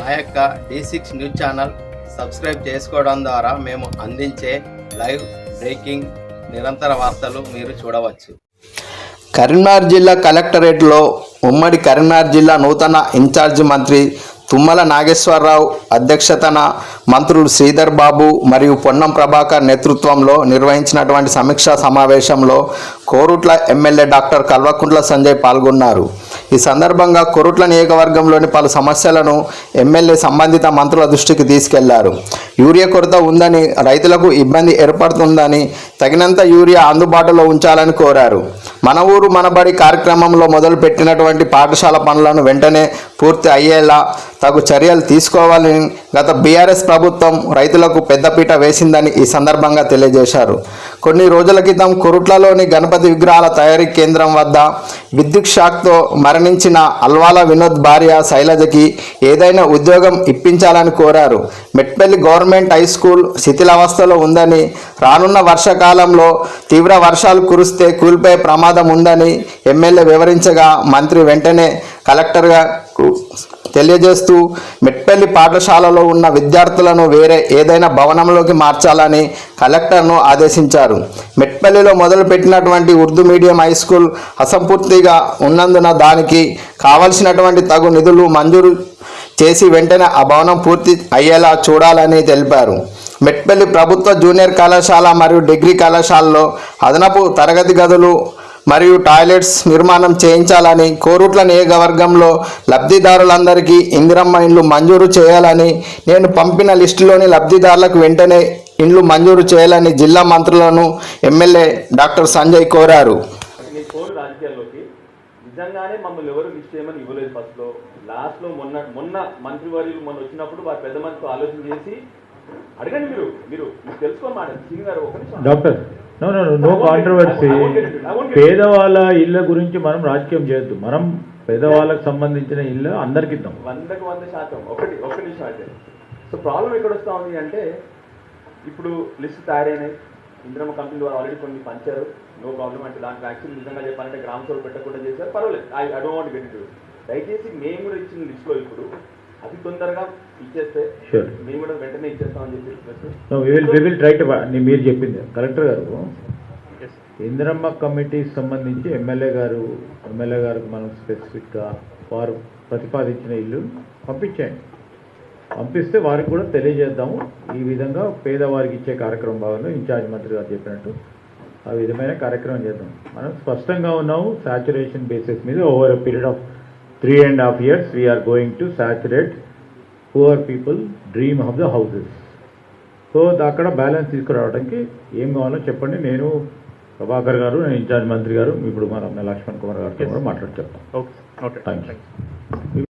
మా యొక్క D six news channel subscribe చేసుకోవడం ద్వారా మేము అందించే లైవ్ బ్రేకింగ్ నిరంతర వార్తలు మీరు చూడవచ్చు. కరీంనగర్ జిల్లా కలెక్టరేట్లో ఉమ్మడి కరీంనగర్ జిల్లా నూతన ఇన్ఛార్జి మంత్రి తుమ్మల నాగేశ్వరరావు అధ్యక్షతన మంత్రులు శ్రీధర్ బాబు మరియు పొన్నం ప్రభాకర్ నేతృత్వంలో నిర్వహించినటువంటి సమీక్షా సమావేశంలో కోరుట్ల ఎమ్మెల్యే డాక్టర్ కల్వకుంట్ల సంజయ్ పాల్గొన్నారు. ఈ సందర్భంగా కొరుట్ల నియోజకవర్గంలోని పలు సమస్యలను ఎమ్మెల్యే సంబంధిత మంత్రుల దృష్టికి తీసుకెళ్ళారు. యూరియా కొరత ఉందని రైతులకు ఇబ్బంది ఏర్పడుతుందని తగినంత యూరియా అందుబాటులో ఉంచాలని కోరారు. మన ఊరు మనబడి కార్యక్రమంలో మొదలుపెట్టినటువంటి పాఠశాల పనులను వెంటనే పూర్తి అయ్యేలా తగు చర్యలు తీసుకోవాలని గత బీఆర్ఎస్ ప్రభుత్వం రైతులకు పెద్దపీట వేసిందని ఈ సందర్భంగా తెలియజేశారు. కొన్ని రోజుల క్రితం కురుట్లలోని గణపతి విగ్రహాల తయారీ కేంద్రం వద్ద విద్యుత్ షాక్తో మరణించిన అల్వాల వినోద్ భార్య శైలజకి ఏదైనా ఉద్యోగం ఇప్పించాలని కోరారు. Metpalli government government high school శిథిలావస్థలో ఉందని రానున్న వర్షాకాలంలో తీవ్ర వర్షాలు కురిస్తే కూలిపోయే ప్రమాదం ఉందని ఎమ్మెల్యే వివరించగా మంత్రి వెంటనే కలెక్టర్గా తెలియజేస్తూ మెట్పల్లి పాఠశాలలో ఉన్న విద్యార్థులను వేరే ఏదైనా భవనంలోకి మార్చాలని కలెక్టర్ను ఆదేశించారు. మెట్పల్లిలో మొదలుపెట్టినటువంటి ఉర్దూ మీడియం హై స్కూల్ అసంపూర్తిగా ఉన్నందున దానికి కావలసినటువంటి తగు నిధులు మంజూరు చేసి వెంటనే ఆ భవనం పూర్తి అయ్యేలా చూడాలని తెలిపారు. మెట్పల్లి ప్రభుత్వ జూనియర్ కళాశాల మరియు డిగ్రీ కళాశాలలో అదనపు తరగతి గదులు మరియు టాయిలెట్స్ నిర్మాణం చేయించాలని కోరుట్ల నియోజకవర్గంలో లబ్ధిదారులందరికీ ఇందిరమ్మ ఇండ్లు మంజూరు చేయాలని నేను పంపిన లిస్టులోని లబ్ధిదారులకు వెంటనే ఇండ్లు మంజూరు చేయాలని జిల్లా మంత్రులను ఎమ్మెల్యే డాక్టర్ సంజయ్ కోరారు. నిజంగానే మమ్మల్ని ఎవరు లిస్ట్ చేయమని ఇవ్వలేదు ఫస్ట్లో లాస్ట్లో మొన్న మొన్న మంత్రివర్యులు మొన్న వచ్చినప్పుడు వారి పెద్ద మంత్రితో ఆలోచన చేసి అడగండి మీరు మీరు తెలుసుకోమాట సింగ్ గారు ఒక doctor no no no controversy పేదవాళ్ళ ఇళ్ళ గురించి మనం రాజకీయం చేయొద్దు. మనం పేదవాళ్ళకి సంబంధించిన ఇల్లు అందరికి ఇద్దాం. వందకు వంద శాతం. ఒకటి ఒక నిమిషం అయితే సో ప్రాబ్లం ఎక్కడ వస్తా ఉంది అంటే ఇప్పుడు లిస్ట్ తయారైనాయి. ఇంద్రమ్మ కంపెనీ వారు ఆల్రెడీ కొన్ని పంచారు. నో ప్రాబ్లం అంటే దాంట్లో యాక్చువల్లీ నిజంగా చెప్పాలంటే గ్రామ సభలు పెట్టకుండా చేశారు. పర్వాలేదు. I I don't want get it దయచేసి మేము కూడా ఇచ్చిన లిస్ట్లో ఇప్పుడు అతి తొందరగా ఇచ్చేస్తే. మేము కూడా వెంటనే ఇచ్చేస్తామని చెప్పి request no we will we will try to మీరు చెప్పింది. కలెక్టర్ గారు ఇందిరమ్మ కమిటీకి సంబంధించి ఎమ్మెల్యే గారు ఎమ్మెల్యే గారికి మనం స్పెసిఫిక్గా వారు ప్రతిపాదించిన ఇల్లు పంపించేయండి. పంపిస్తే వారికి కూడా తెలియజేద్దాము. ఈ విధంగా పేదవారికి ఇచ్చే కార్యక్రమం భాగంగా ఇన్ఛార్జ్ మంత్రి గారు చెప్పినట్టు ఆ విధమైన కార్యక్రమం చేద్దాం. మనం స్పష్టంగా ఉన్నాము సాచురేషన్ బేసిస్ మీద over a period of three and half years we're going to saturate poor people dream of the houses so అక్కడ బ్యాలెన్స్ తీసుకురావడానికి ఏం కావాలో చెప్పండి. నేను ప్రభాకర్ గారు నేను ఇన్ఛార్జ్ మంత్రి గారు ఇప్పుడు మన లక్ష్మణ్ కుమార్ గారితో కూడా మాట్లాడి చెప్తాం. Noted. Thank you